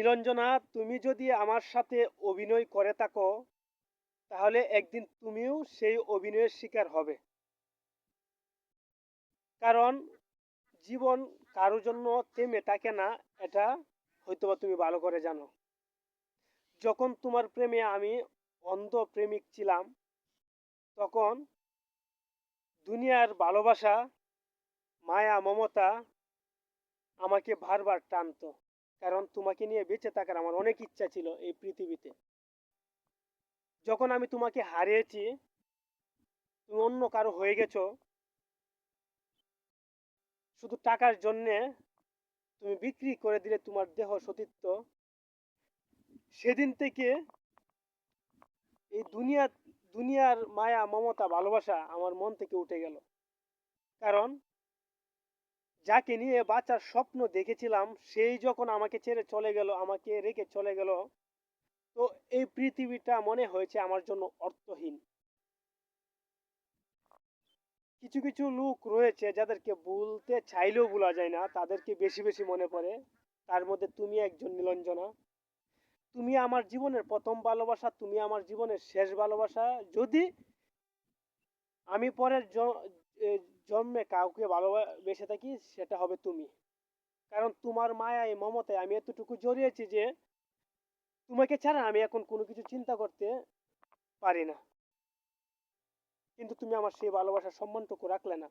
নীলঞ্জনা তুমি যদি আমার সাথে অভিনয় করে থাকো, তাহলে একদিন তুমিও সেই অভিনয়ের শিকার হবে। কারণ, জীবন কারও জন্য থেমে থাকে না, এটা হয়তোবা তুমি ভালো করে জানো। যখন তোমার প্রেমে আমি অন্ধ প্রেমিক ছিলাম, তখন দুনিয়ার ভালোবাসা, মায়া, মমতা আমাকে বারবার টানতো। কারণ তোমাকে নিয়ে বেঁচে থাকার আমার অনেক ইচ্ছা ছিল এই পৃথিবীতে। যখন আমি তোমাকে হারিয়েছি, তুমি অন্য কারও হয়ে গেছো, শুধু টাকার জন্যে তুমি বিক্রি করে দিলে তোমার দেহ সতীত্ব, সেদিন থেকে এই দুনিয়া, দুনিয়ার মায়া, মমতা, ভালোবাসা আমার মন থেকে উঠে গেল। কারণ যাকে নিয়ে বাচ্চার স্বপ্ন দেখেছিলাম, সেই যখন আমাকে ছেড়ে চলে গেল, আমাকে রেখে চলে গেল, তো এই পৃথিবীটা মনে হয়েছে আমার জন্য অর্থহীন। কিছু কিছু লোক রয়েছে যাদেরকে ভুলতে চাইলেও ভোলা যায় না, তাদেরকে বেশি বেশি মনে পড়ে। তার মধ্যে তুমি একজন নীলঞ্জনা তুমি আমার জীবনের প্রথম ভালোবাসা, তুমি আমার জীবনের শেষ ভালোবাসা। যদি আমি পরের জন্মে কাউকে ভালোবেসে থাকি, সেটা হবে তুমি। কারণ তোমার মায়ায়, মমতায় আমি এতটুকু জড়িয়েছি যে, তোমাকে ছাড়া আমি এখন কোনো কিছু চিন্তা করতে পারি না। কিন্তু তুমি আমার সেই ভালোবাসার সম্মানটুকু রাখলে না।